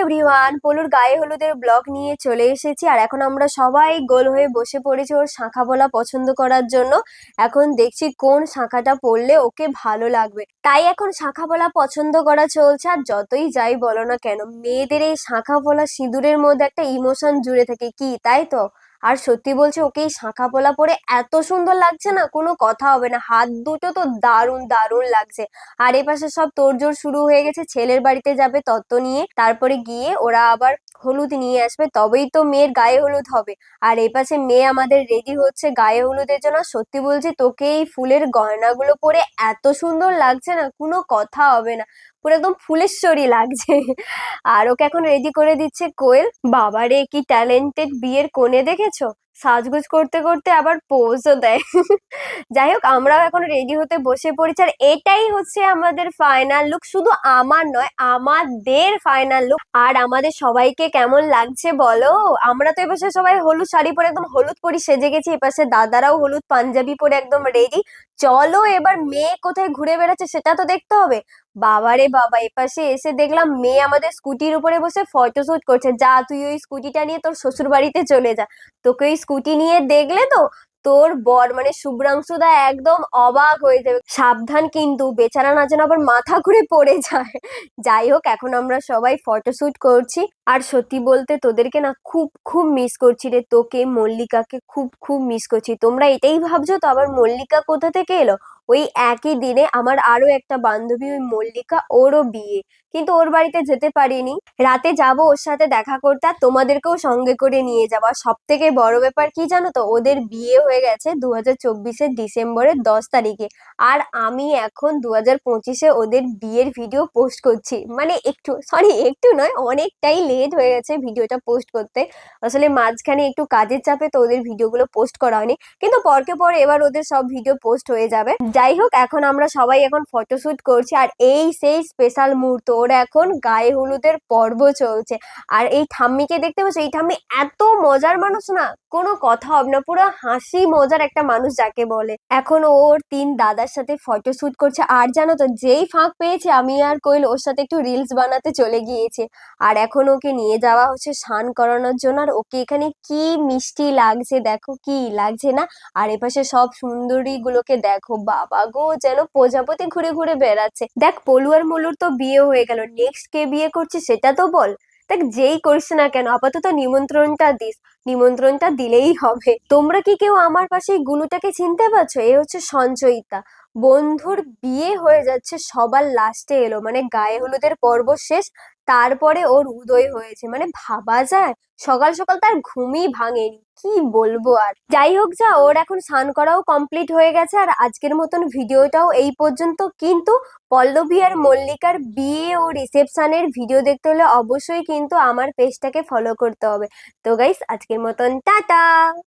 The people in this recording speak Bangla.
এভরিওয়ান পলুর গায়ে হলুদের ব্লগ নিয়ে চলে এসেছি। আর এখন আমরা সবাই গোল হয়ে বসে পড়েছি ওর শাঁখা বলা পছন্দ করার জন্য। এখন দেখছি কোন শাঁখাটা পড়লে ওকে ভালো লাগবে। তাই এখন শাঁখা বলা পছন্দ করা চলছে। আর যতই যাই বলো না কেন, মেয়েদের এই শাঁখা বলা সিঁদুরের মধ্যে একটা ইমোশন জুড়ে থাকে। কি, তাই তো? আর সত্যি বলছে, ওকে এই শাঁখা পলা পরে এত সুন্দর লাগছে না? কোনো কথা হবে না। হাত দুটো তো দারুণ দারুণ লাগছে। আর এপাশে সব তোড়জোড় শুরু হয়ে গেছে। ছেলের বাড়িতে যাবে তত্ত্ব নিয়ে। তারপরে গিয়ে ওরা আবার হলুদ নিয়ে আসবে। তবেই তো মেয়ের গায়ে হলুদ হবে। আর এপাশে মেয়ে আমাদের রেডি হচ্ছে গায়ে হলুদের জন্য। সত্যি বলছি, তোকে এই ফুলের গয়নাগুলো পরে এত সুন্দর লাগছে না? কোনো কথা হবে না। পুরো একদম ফুলেশ্বরী লাগছে। আর ওকে এখন রেডি করে দিচ্ছে কোয়েল। বাবারে, কি ট্যালেন্টেড বিয়ের কোণে দেখেছ? সাজগোজ করতে করতে আবার পোজও দেয়। যাই হোক আমরাও এখন রেডি হতে বসে পড়েছি। আর এটাই হচ্ছে আমাদের ফাইনাল লুক শুধু আমার নয়, আমাদের ফাইনাল লুক আর আমাদের সবাইকে কেমন লাগছে বলো? আমরা তো এপাশে সবাই হলুদ শাড়ি পরে একদম হলুদ পরি সেজে গেছি। এপাশে দাদারাও হলুদ পাঞ্জাবি পরে একদম রেডি চলো এবার মেয়ে কোথায় ঘুরে বেড়াচ্ছে সেটা তো দেখতে হবে। বাবারে বাবা, এপাশে এসে দেখলাম মেয়ে আমাদের স্কুটির উপরে বসে ফটোশুট করছে। যা, তুই ওই স্কুটিটা নিয়ে তোর শ্বশুর বাড়িতে চলে যা। তোকে ওই স্কুটি নিয়ে দেখলে তো তোর বর মানে শুভ্রাংশুদা একদম অবাক হয়ে যাবে। সাবধান কিন্তু, বেচারা না যেন আবার মাথা ঘুরে পড়ে যায়। যাই হোক, এখন আমরা সবাই ফটোশ্যুট করছি। আর সত্যি বলতে তোদেরকে না খুব খুব মিস করছি রে। তোকে, মল্লিকাকে খুব খুব মিস করছি। তোমরা এটাই ভাবছ তো আবার মল্লিকা কোথা থেকে এলো? ওই একই দিনে আমার আরও একটা বান্ধবী ওই মল্লিকা, ওরও বিয়ে। কিন্তু ওর বাড়িতে যেতে পারিনি। রাতে যাব ওর সাথে দেখা করতে আর তোমাদেরকেও সঙ্গে করে নিয়ে যাওয়া সব থেকে বড় ব্যাপার কি জানো তো? ওদের বিয়ে হয়ে গেছে দু হাজার চব্বিশের ডিসেম্বরের দশ তারিখে। আর আমি এখন দু হাজার পঁচিশে ওদের বিয়ের ভিডিও পোস্ট করছি। মানে একটু সরি একটু নয়, অনেকটাই লেট হয়ে গেছে ভিডিওটা পোস্ট করতে। আসলে মাঝখানে একটু কাজের চাপে তো ওদের ভিডিওগুলো পোস্ট করা হয়নি। কিন্তু পরকে পর এবার ওদের সব ভিডিও পোস্ট হয়ে যাবে। যাই হোক, এখন আমরা সবাই এখন ফটোশুট করছি আর এই সেই স্পেশাল মুহূর্ত, ওর এখন গায়ে হলুদের পর্ব চলছে। আর এই ঠাম্মিকে দেখতে পাচ্ছ, এই ঠাম্মি এত মজার মানুষ না, কোনো কথা হবে না, পুরো হাসি মজার একটা মানুষ যাকে বলে। এখন ওর তিন দাদার সাথে ফটোশুট করছে আর জানো তো, যেই ফাঁক পেয়েছে, আমি আর কোয়েল ওর সাথে একটু রিলস বানাতে চলে গিয়েছে। আর এখন ওকে নিয়ে যাওয়া হচ্ছে স্নান করানোর জন্য, আর ওকে এখানে কি মিষ্টি লাগছে দেখো, কি লাগছে না? আর এপাশে সব সুন্দরী গুলোকে দেখো বাবা গো যেন প্রজাপতি ঘুরে ঘুরে বেড়াচ্ছে। দেখ, পলুয়ার মলুর তো বিয়ে হয়ে গেল। নেক্সট কে বিয়ে করছে সেটা তো বল। দেখ, যেই করিস না কেন, আপাতত নিমন্ত্রণটা দিস। নিমন্ত্রণটা দিলেই হবে। তোমরা কি কেউ আমার পাশে গুলুটাকে চিনতে পারছ? এ হচ্ছে সঞ্চয়িতা। বন্ধুর বিয়ে হয়ে যাচ্ছে, সবার লাস্টে এলো। মানে গায়ে হলুদের পর্ব শেষ তারপরে ওর উদয় হয়েছে। মানে ভাবা যায়, সকাল সকাল তার ঘুমই ভাঙেনি, কি বলব আর? যাই হোক যা, ওর এখন স্নান করাও কমপ্লিট হয়ে গেছে আর আজকের মতন ভিডিওটাও এই পর্যন্ত। কিন্তু পল্লবী আর মল্লিকার বিয়ে ও রিসেপশনের ভিডিও দেখতে হলে অবশ্যই কিন্তু আমার পেজটাকে ফলো করতে হবে। তো গাইস আজকের মতন টাটা!